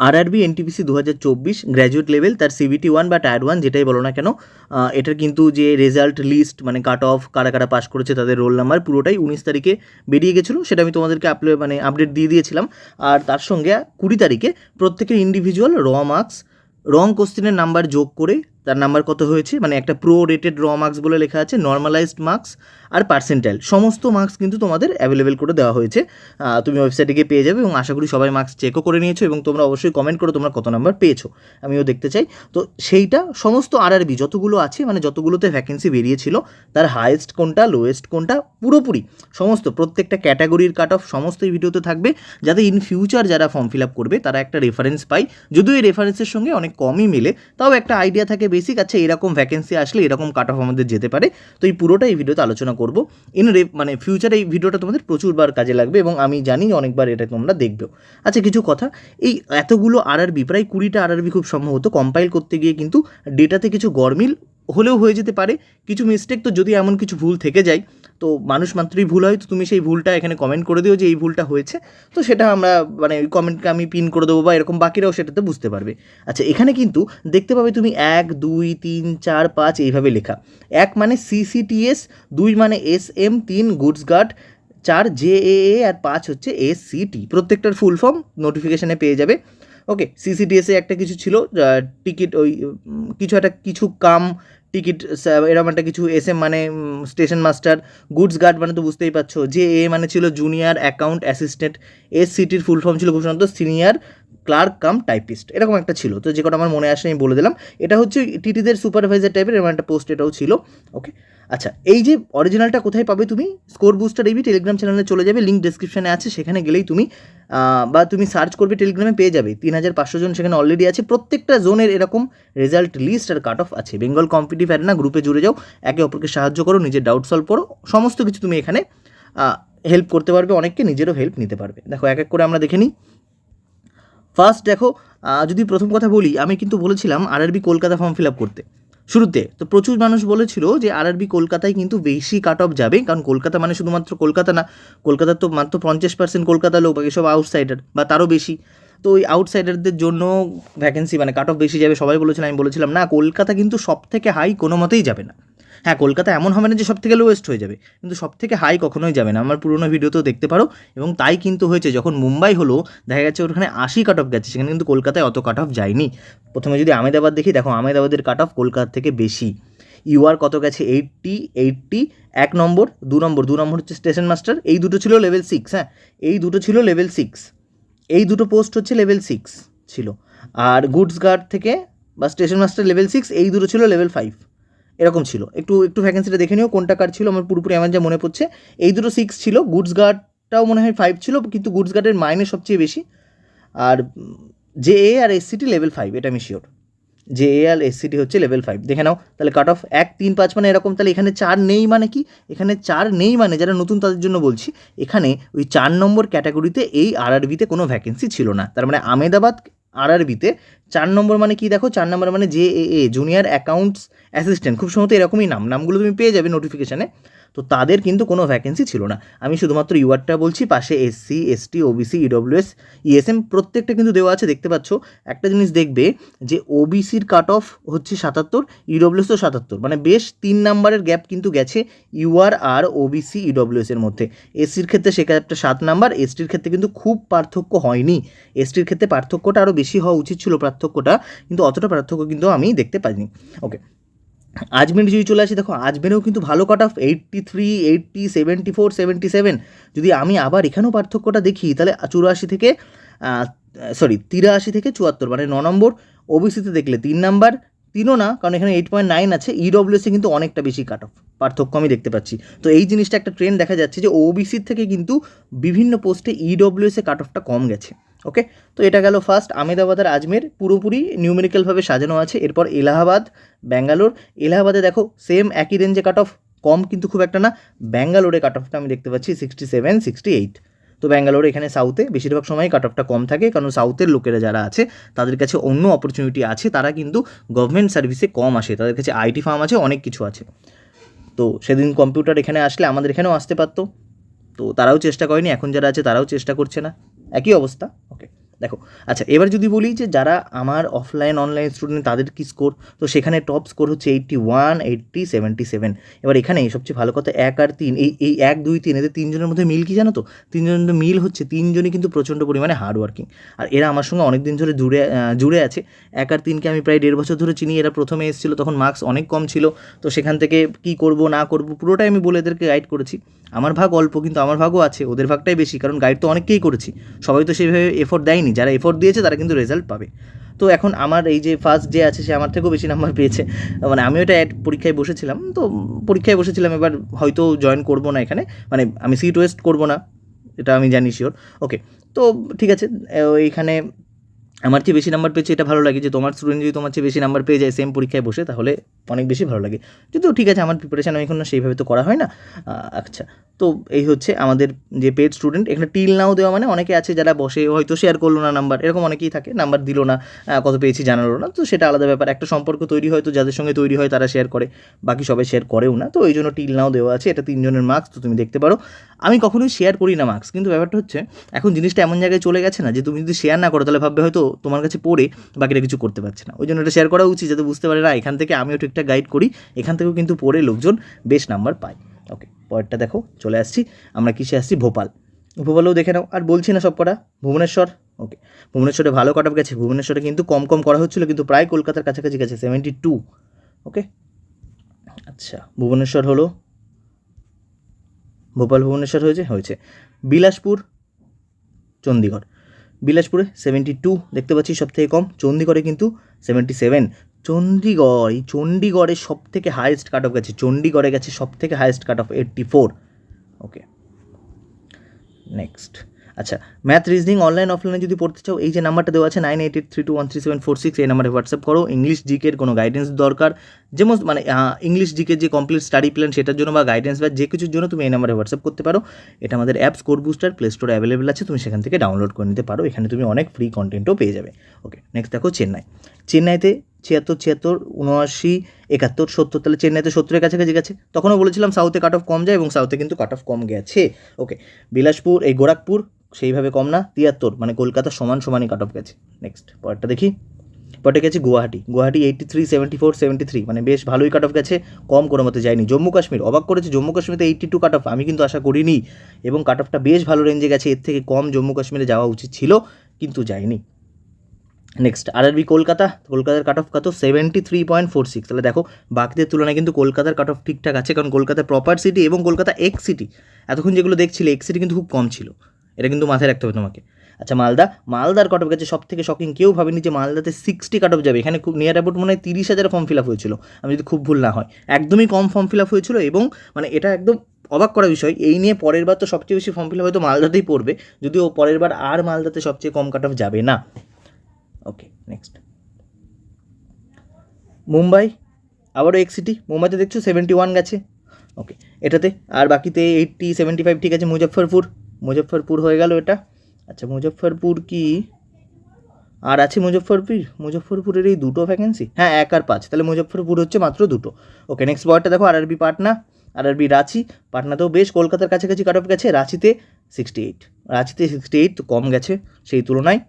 RRB NTPC দু হাজার চব্বিশ গ্র্যাজুয়েট লেভেল তার সিবিটি ওয়ান বা টায়ার ওয়ান যেটাই বলো না কেন এটার কিন্তু যে রেজাল্ট লিস্ট মানে কাট অফ কারা কারা পাস করেছে, তাদের রোল নাম্বার পুরোটাই উনিশ তারিখে বেরিয়ে গেছিল। সেটা আমি তোমাদেরকে আপলোড মানে আপডেট দিয়ে দিয়েছিলাম। আর তার সঙ্গে কুড়ি তারিখে প্রত্যেকের ইন্ডিভিজুয়াল র মার্কস রং কোশ্চেনের নাম্বার যোগ করে তার নাম্বার কত হয়েছে? মানে একটা প্রো রেটেড র মার্কস বলে লেখা আছে নর্মালাইজড মার্কস আর পার্সেন্টাইল সমস্ত মার্কস কিন্তু তোমাদের অ্যাভেলেবেল করে দেওয়া হয়েছে। তুমি ওয়েবসাইটে গিয়ে পেয়ে যাবে এবং আশা করি সবাই মার্কস চেকও করে নিয়েছো এবং তোমরা অবশ্যই কমেন্ট করো তোমরা কত নাম্বার পেয়েছ। আমিও দেখতে চাই। তো সেইটা সমস্ত আর আরআরবি যতগুলো আছে মানে যতগুলোতে ভ্যাকেন্সি বেরিয়েছিল, তার হায়েস্ট কোনটা লোয়েস্ট কোনটা, পুরোপুরি সমস্ত, প্রত্যেকটা ক্যাটাগরির কাট অফ সমস্ত এই ভিডিওতে থাকবে। যাতে ইন ফিউচার যারা ফর্ম ফিল আপ করবে, তারা একটা রেফারেন্স পায়। যদিও এই রেফারেন্সের সঙ্গে অনেক কমই মেলে, তাও একটা আইডিয়া থাকে বেসিক আচ্ছা এরকম ভ্যাকেন্সি আসলে এরকম কাট অফ আমাদের যেতে পারে। তো এই পুরোটা এই ভিডিওতে আলোচনা করব। ইন রে মানে ফিউচারে এই ভিডিওটা তোমাদের প্রচুরবার কাজে লাগবে এবং আমি জানি অনেকবার এটা তোমরা দেখবেও আচ্ছা কিছু কথা। এই এতগুলো আরআরবি প্রায় কুড়িটা আরআরবি খুব সম্ভবত কম্পাইল করতে গিয়ে কিন্তু ডেটাতে কিছু গরমিল হলেও হয়ে যেতে পারে। কিছু মিস্টেক তো যদি এমন কিছু ভুল থেকে যায় তো মানুষ মাত্রই ভুল হয়, তো তুমি সেই ভুলটা এখানে কমেন্ট করে দিও যে এই ভুলটা হয়েছে। তো সেটা আমরা মানে ওই কমেন্টকে আমি পিন করে দেবো বা এরকম বাকিরাও সেটাতে বুঝতে পারবে। আচ্ছা এখানে কিন্তু দেখতে পাবে তুমি এক, দুই, তিন, চার, পাঁচ এইভাবে লেখা। এক মানে সিসিটিএস দুই মানে এস এম তিন গুডস গার্ড চার জে এ আর পাঁচ হচ্ছে এস সিটি প্রত্যেকটার ফুল ফর্ম নোটিফিকেশানে পেয়ে যাবে। ওকে সিসিটিএসে একটা কিছু ছিল টিকিট ওই কিছু একটা, কিছু কাম টিকিট এরকম একটা কিছু এস এম মানে স্টেশন মাস্টার গুডস গার্ড মানে তো বুঝতেই পারছ, যে এ মানে ছিল জুনিয়র অ্যাকাউন্ট অ্যাসিস্ট্যান্ট এস সিটির ফুল ফর্ম ছিল খুব সাধারণত সিনিয়র ক্লার্ক কাম টাইপিস্ট, এরকম একটা ছিল। তো যে আমার মনে আসে আমি বলে দিলাম। এটা হচ্ছে টিটিদের সুপারভাইজার টাইপের এরকম একটা পোস্ট এটাও ছিল ওকে আচ্ছা এই যে অরিজিনালটা কোথায় পাবে তুমি? স্কোর বুস্টার এবি টেলিগ্রাম চ্যানেলে চলে যাবে লিঙ্ক ডেসক্রিপশনে আছে, সেখানে গেলেই তুমি বা তুমি সার্চ করবে টেলিগ্রামে পেয়ে যাবে। তিন হাজার পাঁচশো জন সেখানে অলরেডি আছে। প্রত্যেকটা জোনের এরকম রেজাল্ট লিস্ট আর কাট অফ আছে বেঙ্গল কম্পিটিভ অ্যারেনা গ্রুপে জুড়ে যাও, একে অপরকে সাহায্য করো, নিজের ডাউট সলভ করো, সমস্ত কিছু তুমি এখানে হেল্প করতে পারবে, অনেককে নিজেরও হেল্প নিতে পারবে। দেখো, এক এক করে আমরা দেখে নিই। ফার্স্ট দেখো যদি প্রথম কথা বলি, আমি কিন্তু বলেছিলাম RRB Kolkata form fill up করতে। শুরুতে তো প্রচুর মানুষ বলেছিল যে আরআরবি কলকাতায় কিন্তু বেশি কাট অফ যাবে, কারণ কলকাতা মানে শুধুমাত্র কলকাতা না, কলকাতার তো মাত্র পঞ্চাশ পার্সেন্ট কলকাতা লোক, বাকি সব আউটসাইডার বা তারও বেশি। তো ওই আউটসাইডারদের জন্য ভ্যাকেন্সি মানে কাট অফ বেশি যাবে, সবাই বলেছিল, আমি বলেছিলাম, না, কলকাতা কিন্তু সব থেকে হাই কোনো মতেই যাবে না। হ্যাঁ কলকাতা এমন হবে না যে সব থেকে লোয়েস্ট হয়ে যাবে। কিন্তু সব থেকে হাই কখনোই যাবে না। আমার পুরোনো ভিডিওতেও দেখতে পারো। এবং তাই কিন্তু হয়েছে, যখন মুম্বাই হলো, দেখা গেছে ওখানে আশি কাট অফ গেছে। সেখানে কিন্তু কলকাতায় অত কাট অফ যায়নি। প্রথমে যদি আমেদাবাদ দেখি, দেখো আমেদাবাদের কাট অফ কলকাতা থেকে বেশি। ইউআর কত গেছে? এইটটি এইটটি এক নম্বর, দু নম্বর দু নম্বর হচ্ছে স্টেশন মাস্টার এই দুটো ছিল লেভেল সিক্স হ্যাঁ? এই দুটো ছিল লেভেল সিক্স এই দুটো পোস্ট হচ্ছে লেভেল সিক্স ছিল। আর গুডস গার্ড থেকে বা স্টেশন মাস্টার লেভেল সিক্স এই দুটো ছিল লেভেল ফাইভ এরকম ছিল। একটু একটু ভ্যাকেন্সিটা দেখে নিও, কোনটা কার ছিল, আমার পুরোপুরি আমার যা মনে পড়ছে। এই দুটো সিক্স ছিল গুডস গার্ডটাও মনে হয় ফাইভ ছিল, কিন্তু গুডস গার্ডের মাইনে সবচেয়ে বেশি। আর জে এ আর এস সিটি লেভেল ফাইভ এটা আমি শিওর জে এ আর এস সিটি হচ্ছে লেভেল ফাইভ দেখে নাও, তাহলে কাট অফ এক, তিন, পাঁচ মানে এরকম, তাহলে এখানে চার নেই মানে কি? এখানে চার নেই মানে যারা নতুন তাদের জন্য বলছি, এখানে ওই চার নম্বর ক্যাটাগরিতে এই আরআরবিতে কোনো ভ্যাকেন্সি ছিল না। তার মানে আমেদাবাদ আরআরবিতে চার নম্বর মানে কি দেখো? চার নম্বর মানে J A junior accounts assistant খুব সম্ভবত এরকমই নাম। নামগুলো তুমি পেয়ে যাবে নোটিফিকেশানে তো তাদের কিন্তু কোনো ভ্যাকেন্সি ছিল না। আমি শুধুমাত্র ইউআরটা বলছি, পাশে SC ST OBC EWS ESM প্রত্যেকটা কিন্তু দেওয়া আছে, দেখতে পাচ্ছ। একটা জিনিস দেখবে যে ওবিসির কাট অফ হচ্ছে সাতাত্তর ইডব্লিউএসও সাতাত্তর। মানে বেশ তিন নাম্বারের গ্যাপ কিন্তু গেছে ইউআর আর ওবিসি ইডব্লিউএস এর মধ্যে। এসসির ক্ষেত্রে সে একটা সাত নাম্বার এসটির ক্ষেত্রে কিন্তু খুব পার্থক্য হয়নি। এসটির ক্ষেত্রে পার্থক্যটা আরও বেশি হওয়া উচিত ছিল পার্থক্যটা, কিন্তু অতটা পার্থক্য কিন্তু আমি দেখতে পাইনি। ওকে আজমের যদি চলে আসি, দেখো আজমেরেও কিন্তু ভালো cut off eighty three eighty seventy four seventy seven যদি আমি আবার এখানেও পার্থক্যটা দেখি, তাহলে চুরাশি থেকে সরি তিরাশি থেকে চুয়াত্তর মানে ন নম্বর ওবিসিতে দেখলে তিন নাম্বার, তিনও না, কারণ এখানে এইট পয়েন্ট নাইন আছে ইডব্লিউএসে কিন্তু অনেকটা বেশি কাট অফ পার্থক্য আমি দেখতে পাচ্ছি। তো এই জিনিসটা একটা ট্রেন্ড দেখা যাচ্ছে যে ওবিসির থেকে কিন্তু বিভিন্ন পোস্টে ইডব্লিউএসে কাট অফটা কম গেছে। ওকে তো এটা গেল ফার্স্ট আমেদাবাদ আর আজমের পুরোপুরি নিউমেরিক্যালভাবে সাজানো আছে। এরপর এলাহাবাদ, ব্যাঙ্গালোর। এলাহাবাদে দেখো সেম একই রেঞ্জে কাট অফ কম কিন্তু খুব একটা না। ব্যাঙ্গালোরে কাট অফটা আমি দেখতে পাচ্ছি সিক্সটি সেভেন সিক্সটি এইট তো ব্যাঙ্গালোর এখানে সাউথে বেশিরভাগ সময় কাট অফটা কম থাকে, কারণ সাউথের লোকেরা যারা আছে, তাদের কাছে অন্য অপরচুনিটি আছে। তারা কিন্তু গভর্নমেন্ট সার্ভিসে কম আসে। তাদের কাছে আইটি ফার্ম আছে, অনেক কিছু আছে। তো সেদিন কম্পিউটার এখানে আসলে আমাদের এখানেও আসতে পারতো। তো তারাও চেষ্টা করেনি, এখন যারা আছে তারাও চেষ্টা করছে না। একই অবস্থা? ওকে দেখো আচ্ছা এবার যদি বলি যে যারা আমার অফলাইন অনলাইন স্টুডেন্ট তাদের কি স্কোর তো সেখানে টপ স্কোর হচ্ছে eighty one eighty seventy seven এবার এখানে সবচেয়ে ভালো কথা, এক আর তিন, এই এই এক, দুই, তিন, এদের তিনজনের মধ্যে মিল কি জানো তো? তিনজনের মধ্যে মিল হচ্ছে তিনজনই কিন্তু প্রচণ্ড পরিমাণে হার্ড ওয়ার্কিং আর এরা আমার সঙ্গে অনেক দিন ধরে জুড়ে জুড়ে আছে। এক আর তিনকে আমি প্রায় দেড় বছর ধরে চিনি, এরা প্রথমে এসেছিল, তখন মার্কস অনেক কম ছিল। তো সেখান থেকে কি করব, না করব, পুরোটাই আমি বলে এদেরকে গাইড করেছি। আমার ভাগ অল্প, কিন্তু আমার ভাগও আছে, ওদের ভাগটাই বেশি, কারণ গাইড তো অনেককেই করেছি। সবাই তো সেইভাবে এফোর্ট দেয়নি। যারা এফোর্ট দিয়েছে তারা কিন্তু রেজাল্ট পাবে। তো এখন আমার এই যে ফার্স্ট যে আছে, সে আমার থেকেও বেশি নাম্বার পেয়েছে। মানে আমিও এটা অ্যাড পরীক্ষায় বসেছিলাম, তো পরীক্ষায় বসেছিলাম, এবার হয়তো জয়েন করব না এখানে। মানে আমি সিট ওয়েস্ট করব না, এটা আমি জানি শিওর ওকে তো ঠিক আছে এইখানে আমার চেয়ে বেশি নাম্বার পেয়েছে, এটা ভালো লাগে যে তোমার স্টুডেন্ট যদি তোমার চেয়ে বেশি নাম্বার পেয়ে যায় সেম পরীক্ষায় বসে, তাহলে অনেক বেশি ভালো লাগে। যদিও ঠিক আছে, আমার প্রিপারেশান এখনও সেইভাবে তো করা হয় না। আচ্ছা তো এই হচ্ছে আমাদের যে পেড স্টুডেন্ট এখানে টিল নাও দেওয়া মানে অনেকে আছে যারা বসে হয়তো শেয়ার করল না নাম্বার এরকম অনেকেই থাকে নাম্বার দিল না কত পেয়েছি জানালো না, তো সেটা আলাদা ব্যাপার। একটা সম্পর্ক তৈরি হয়, তো যাদের সঙ্গে তৈরি হয় তারা শেয়ার করে, বাকি সবাই শেয়ার করেও না, তো ওই জন্য টিল নাও দেওয়া আছে, এটা তিনজনের মার্কস তো তুমি দেখতে পারো। আমি কখনোই শেয়ার করি না মার্কস কিন্তু ব্যাপারটা হচ্ছে, এখন জিনিসটা এমন জায়গায় চলে গেছে না যে তুমি যদি শেয়ার না করো, তাহলে ভাববে হয়তো তোমার কাছে পড়ে বাকিটা কিছু করতে পারছে না। ওই জন্য এটা শেয়ার করা উচিত যাতে বুঝতে পারে, না, এখান থেকে আমিও ঠিকঠাক গাইড করি। এখান থেকেও কিন্তু পড়ে লোকজন বেশ নাম্বার পায়। ওকে পরেরটা দেখো, চলে আসছি। আমরা কিসে আসছি? ভোপাল। ভোপালেও দেখে নাও, আর বলছি না সব কটা। ভুবনেশ্বর। ওকে ভুবনেশ্বরে ভালো কাট গেছে। ভুবনেশ্বরে কিন্তু কম কম করা হচ্ছিল, কিন্তু প্রায় কলকাতার কাছাকাছি গেছে সেভেন্টি টু ওকে আচ্ছা ভুবনেশ্বর হলো? ভোপাল, ভুবনেশ্বর হয়েছে? হয়েছে। বিলাসপুর চণ্ডীগড় বিলাসপুরে সেভেন্টি টু দেখতে পাচ্ছি সব থেকে কম, চণ্ডীগড়ে কিন্তু সেভেন্টি সেভেন চণ্ডীগড়, এই চণ্ডীগড়ে সব থেকে হায়েস্ট কাট অফ গেছে, চণ্ডীগড়ে গেছে সব থেকে highest cut off eighty four okay next আচ্ছা ম্যাথ রিজনিং অনলাইন অফলাইনে যদি পড়তে চাও, এই যে নাম্বারটা দেওয়া আছে nine eight eight three two one three seven four six এই নাম্বারে হোয়াটসঅ্যাপ করো। ইংলিশ জিকের কোনো গাইডেন্স দরকার। যেমন মানে ইংলিশ জিকের যে কমপ্লিট স্টাডি প্ল্যান সেটার জন্য বা গাইডেন্স বা যে কিছুর জন্য তুমি এই নাম্বারে হোয়াটসঅ্যাপ করতে পারো। এটা আমাদের অ্যাপস কোড বুস্টার প্লে স্টোরে অ্যাভেলেবেল আছে। তুমি সেখান থেকে ডাউনলোড করে নিতে পারো। এখানে তুমি অনেক ফ্রি কন্টেন্টও পেয়ে যাবে। ওকে নেক্সট দেখো চেন্নাই চেন্নাইতে ছিয়াত্তর ছিয়াত্তর, উনআশি, একাত্তর, সত্তর, তাহলে চেন্নাইতে সত্তরের কাছাকাছি গেছে। তখনও বলেছিলাম সাউথে কাট অফ কম যায় এবং সাউথে কিন্তু কাট অফ কম গেছে। ওকে বিলাসপুর, এই গোরাখপুর সেইভাবে কম না, তিয়াত্তর মানে কলকাতা সমান সমানই কাট অফ গেছে। নেক্সট পরেরটা দেখি। পরে গেছে Guwahati. Guwahati eighty three seventy four seventy three মানে বেশ ভালোই কাট অফ গেছে, কম কোনো মতে যায়নি। জম্মু কাশ্মীর, অবাক করেছে, জম্মু কাশ্মীরে এইটটি টু কাট অফ আমি কিন্তু আশা করিনি। এবং কাট অফটা বেশ ভালো রেঞ্জে গেছে, এর থেকে কম জম্মু কাশ্মীরে যাওয়া উচিত ছিল, কিন্তু যায়নি। নেক্সট আরআরবি কলকাতা, কলকাতার কাট অফ কত? Seventy three point four six তাহলে দেখো, বাকিদের তুলনায় কিন্তু কলকাতার কাট অফ ঠিকঠাক আছে, কারণ কলকাতা প্রপার সিটি এবং কলকাতা এক্স সিটি এতক্ষণ যেগুলো দেখছিলে এক্স সিটি কিন্তু খুব কম ছিল। এটা কিন্তু মাথায় রাখতে হবে তোমাকে। আচ্ছা মালদা, মালদার কাট অফ গেছে সব থেকে শকিং কেউ ভাবেনি যে মালদাতে সিক্সটি কাট অফ যাবে। এখানে খুব নিয়ার অ্যাবাউট মনে হয় তিরিশ হাজার ফর্ম ফিল আপ হয়েছিল। আমি যদি খুব ভুল না হয়। একদমই কম ফর্ম ফিল আপ হয়েছিল এবং মানে এটা একদম অবাক করা বিষয়, এই নিয়ে পরের বার তো সবচেয়ে বেশি ফর্ম ফিল আপ হয়তো মালদাতেই পড়বে, যদিও পরের বার আর মালদাতে সবচেয়ে কম কাট অফ যাবে না। ওকে নেক্সট মুম্বাই, আবারও এক সিটি মুম্বাইতে দেখছ সেভেন্টি ওয়ান গেছে। ওকে এটাতে আর বাকিতে এইটটি সেভেন্টি ফাইভ ঠিক আছে, মুজফ্ফরপুর। মুজফ্ফরপুর হয়ে গেল এটা। আচ্ছা মুজফ্ফরপুর কি? আর আছে মুজফ্ফরপুর? মুজফ্ফরপুরের এই দুটো ভ্যাকেন্সি হ্যাঁ এক আর পাঁচ। তাহলে মুজফ্ফরপুর হচ্ছে মাত্র দুটো। ওকে নেক্সট পয়েন্টটা দেখো আরআরবি পাটনা। আর আরআরবি রাঁচি। পাটনাতেও বেশ কলকাতার কাছাকাছি কাট অফ গেছে। রাঁচিতে সিক্সটি এইট রাঁচিতে সিক্সটি এইট তো কম গেছে সেই তুলনায়।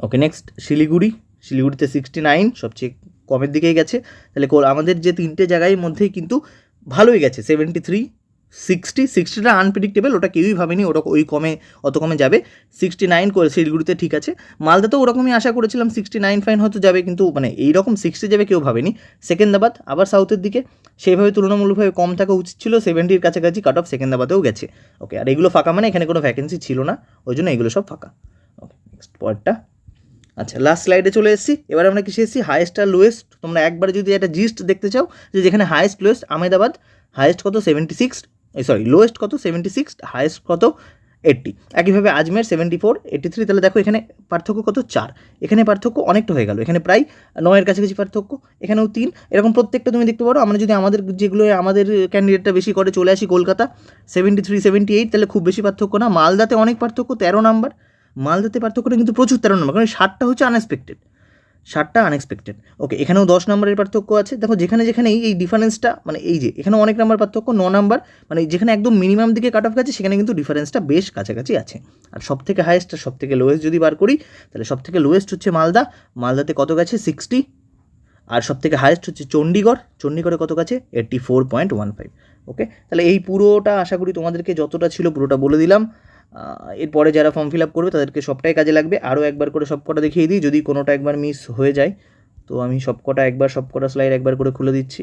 Okay next Siliguri. শিলিগুড়িতে সিক্সটি নাইন সবচেয়ে কমের দিকেই গেছে। তাহলে আমাদের যে তিনটে জায়গায় মধ্যেই কিন্তু ভালোই গেছে। সেভেন্টি থ্রি সিক্সটি, সিক্সটিটা আনপ্রেডিক্টেবল ওটা কেউই ভাবেনি, ওটা ওই কমে, অত কমে যাবে। সিক্সটি নাইন করে শিলিগুড়িতে ঠিক আছে। মালদাতেও ওরকমই আশা করেছিলাম, সিক্সটি নাইন ফাইন হয়তো যাবে, কিন্তু মানে এইরকম সিক্সটি যাবে কেউ ভাবেনি। সেকেন্দাবাদ, আবার সাউথের দিকে। সেইভাবে তুলনামূলকভাবে কম থাকা উচিত ছিল সেভেন্টির কাছাকাছি কাট অফ সেকেন্দাবাদেও গেছে। ওকে আর এগুলো ফাঁকা মানে এখানে কোনো ভ্যাকেন্সি ছিল না, ওই জন্য এগুলো সব ফাঁকা। ওকে নেক্সট পয়েন্টটা আচ্ছা লাস্ট স্লাইডে চলে এসেছি। এবার আমরা কিসে এসেছি? হায়েস্ট আর লোয়েস্ট তোমরা একবার যদি একটা জিস্ট দেখতে চাও, যে যেখানে হায়েস্ট লোয়েস্ট আহমেদাবাদ হায়েস্ট কত? সেভেন্টি সিক্স সরি লোয়েস্ট কত? সেভেন্টি সিক্স হায়েস্ট কত? এইট্টি একইভাবে Ajmer seventy four eighty three তাহলে দেখো এখানে পার্থক্য কত? চার। এখানে পার্থক্য অনেকটা হয়ে গেল। এখানে প্রায় নয়ের কাছাকাছি পার্থক্য, এখানেও তিন। এরকম প্রত্যেকটা তুমি দেখতে পারো। আমরা যদি আমাদের যেগুলো, আমাদের ক্যান্ডিডেটটা বেশি করে চলে আসি Kolkata seventy three seventy eight তাহলে খুব বেশি পার্থক্য না। মালদাতে অনেক পার্থক্য, তেরো নাম্বার মালদাতে পার্থক্যটা কিন্তু প্রচুর তেরো নম্বর কারণ ষাটটা হচ্ছে আনএক্সপেক্টেড ষাটটা আনএক্সপেক্টেড ওকে এখানেও দশ নম্বরের পার্থক্য আছে। দেখো, যেখানে যেখানে এই- ডিফারেন্সটা মানে এই যে এখানে অনেক নাম্বার পার্থক্য, ন নাম্বার মানে যেখানে একদম মিনিমাম দিকে কাট অফ গেছে, সেখানে কিন্তু ডিফারেন্সটা বেশ কাছাকাছি আছে। আর সব থেকে হায়েস্ট আর সব থেকে লোয়েস্ট যদি বার করি, তাহলে সব থেকে লোয়েস্ট হচ্ছে মালদা। মালদাতে কত গেছে? সিক্সটি আর সব থেকে হায়েস্ট হচ্ছে চণ্ডীগড় চণ্ডীগড়ে কত গেছে? Eighty four point one five okay তাহলে এই পুরোটা আশা করি তোমাদেরকে যতটা ছিল পুরোটা বলে দিলাম। এরপরে যারা ফর্ম ফিল আপ করবে তাদেরকে সবটাই কাজে লাগবে। আরও একবার করে সব কটা দেখিয়ে দিই, যদি কোনোটা একবার মিস হয়ে যায়, তো আমি সব কটা একবার সব কটা স্লাইড একবার করে খুলে দিচ্ছি।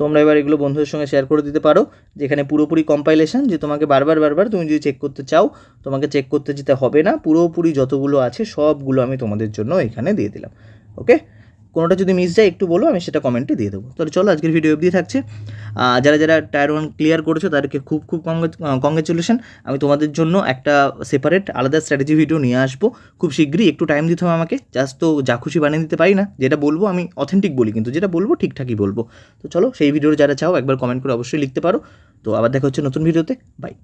তোমরা এবার এগুলো বন্ধুদের সঙ্গে শেয়ার করে দিতে পারো, যেখানে পুরোপুরি কম্পাইলেশন যে তোমাকে বারবার বারবার তুমি যদি চেক করতে চাও, তোমাকে চেক করতে যেতে হবে না, পুরোপুরি যতগুলো আছে সবগুলো আমি তোমাদের জন্য এখানে দিয়ে দিলাম ওকে কোনোটা যদি মিস যায়, একটু বলো, আমি সেটা কমেন্টে দিয়ে দেবো। তাহলে চলো, আজকের ভিডিও অবধি থাকছে। যারা যারা টায়ার ওয়ান ক্লিয়ার করেছ, তাদেরকে খুব খুব কংগ্রেচুলেশন আমি তোমাদের জন্য একটা সেপারেট আলাদা স্ট্র্যাটেজি ভিডিও নিয়ে আসব। খুব শীঘ্রই, একটু টাইম দিতে হবে আমাকে। জাস্ট তো যা খুশি বানিয়ে দিতে পারি না। যেটা বলব, আমি অথেন্টিক বলি, কিন্তু যেটা বলব, ঠিকঠাকই বলব। তো চলো, সেই ভিডিওর যারা চাও, একবার কমেন্ট করে অবশ্যই লিখতে পারো। তো আবার দেখা হচ্ছে নতুন ভিডিওতে বাই